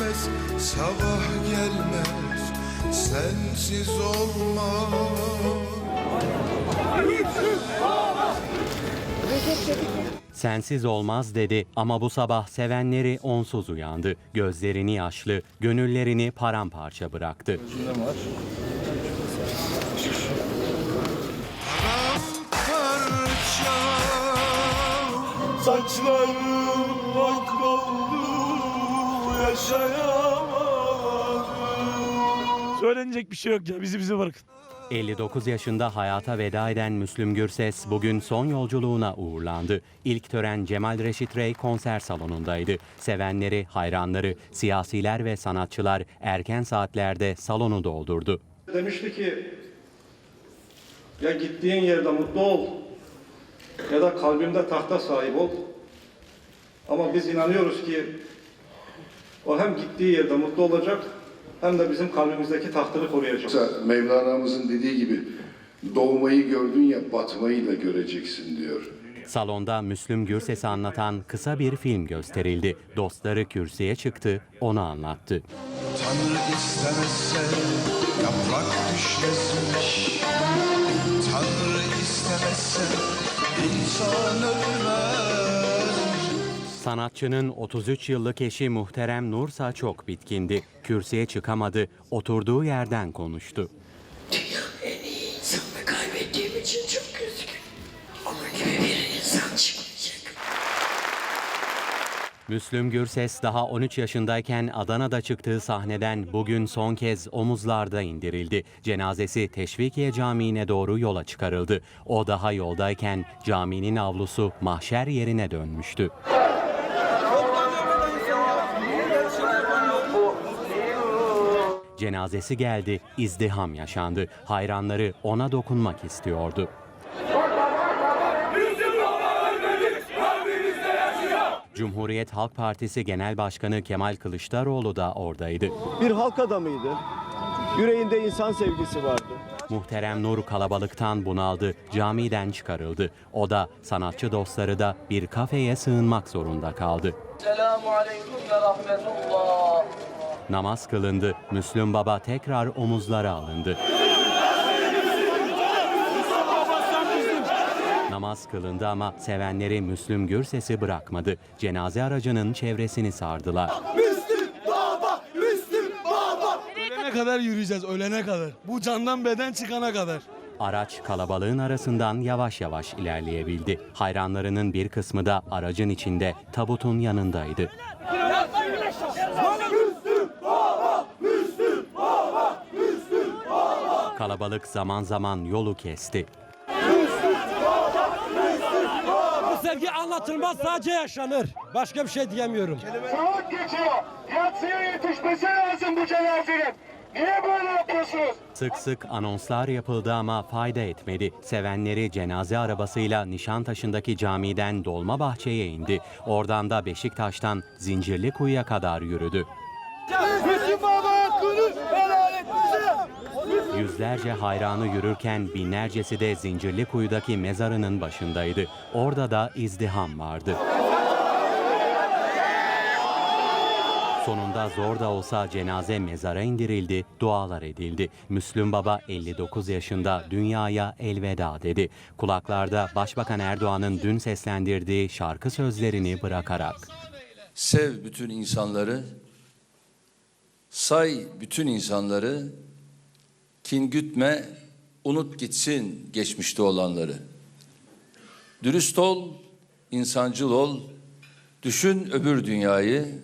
gelmez sabah gelmez sensiz olmaz Sensiz olmaz dedi ama bu sabah sevenleri onsuz uyandı. Gözlerini yaşlı, gönüllerini paramparça bıraktı. Saçlarım Söylenecek bir şey yok ya bizi bize bırakın. 59 yaşında hayata veda eden Müslüm Gürses bugün son yolculuğuna uğurlandı. İlk tören Cemal Reşit Rey konser salonundaydı. Sevenleri, hayranları, siyasiler ve sanatçılar erken saatlerde salonu doldurdu. Demişti ki ya gittiğin yerde mutlu ol ya da kalbimde tahta sahip ol. Ama biz inanıyoruz ki o hem gittiği yerde mutlu olacak hem de bizim kalbimizdeki tahtını koruyacak. Mevlana'mızın dediği gibi doğmayı gördün ya batmayı da göreceksin diyor. Salonda Müslüm Gürses'i anlatan kısa bir film gösterildi. Dostları kürsüye çıktı, onu anlattı. Tanrı istemezse yaprak düşmezmiş Sanatçının 33 yıllık eşi Muhterem Nursa çok bitkindi. Kürsüye çıkamadı, oturduğu yerden konuştu. En iyi insanını kaybettiğim için çok üzgünüm. Onun gibi bir insan çıkmayacak. Müslüm Gürses daha 13 yaşındayken Adana'da çıktığı sahneden bugün son kez omuzlarda indirildi. Cenazesi Teşvikiye Camii'ne doğru yola çıkarıldı. O daha yoldayken caminin avlusu mahşer yerine dönmüştü. Cenazesi geldi, izdiham yaşandı. Hayranları ona dokunmak istiyordu. Cumhuriyet Halk Partisi Genel Başkanı Kemal Kılıçdaroğlu da oradaydı. bir halk adamıydı. Yüreğinde insan sevgisi vardı. Muhterem Nur kalabalıktan bunaldı, camiden çıkarıldı. O da sanatçı dostları da bir kafeye sığınmak zorunda kaldı. Selamun Aleyküm ve Rahmetullah. Namaz kılındı, Müslüm Baba tekrar omuzlara alındı. Namaz kılındı ama sevenleri Müslüm Gürses'i bırakmadı. Cenaze aracının çevresini sardılar. Ölene kadar yürüyeceğiz ölene kadar. Bu candan beden çıkana kadar. Araç kalabalığın arasından yavaş yavaş ilerleyebildi. Hayranlarının bir kısmı da aracın içinde tabutun yanındaydı. Kalabalık zaman zaman yolu kesti. Bu sevgi anlatılmaz sadece yaşanır. Başka bir şey diyemiyorum. Saat geçiyor. Yatsıya yetişmesi lazım bu cenazenin. Niye böyle yapıyorsunuz? Sık sık anonslar yapıldı ama fayda etmedi. Sevenleri cenaze arabasıyla Nişantaşı'ndaki camiden Dolmabahçe'ye indi. Oradan da Beşiktaş'tan Zincirlikuyu'ya kadar yürüdü. Baba hakkını. Yüzlerce hayranı yürürken binlercesi de Zincirlikuyu'daki mezarının başındaydı. Orada da izdiham vardı. Sonunda zor da olsa cenaze mezara indirildi, dualar edildi. Müslüm Baba 59 yaşında dünyaya elveda dedi. Kulaklarda Başbakan Erdoğan'ın dün seslendirdiği şarkı sözlerini bırakarak. Sev bütün insanları, say bütün insanları, kin gütme, unut gitsin geçmişte olanları. Dürüst ol, insancıl ol, düşün öbür dünyayı,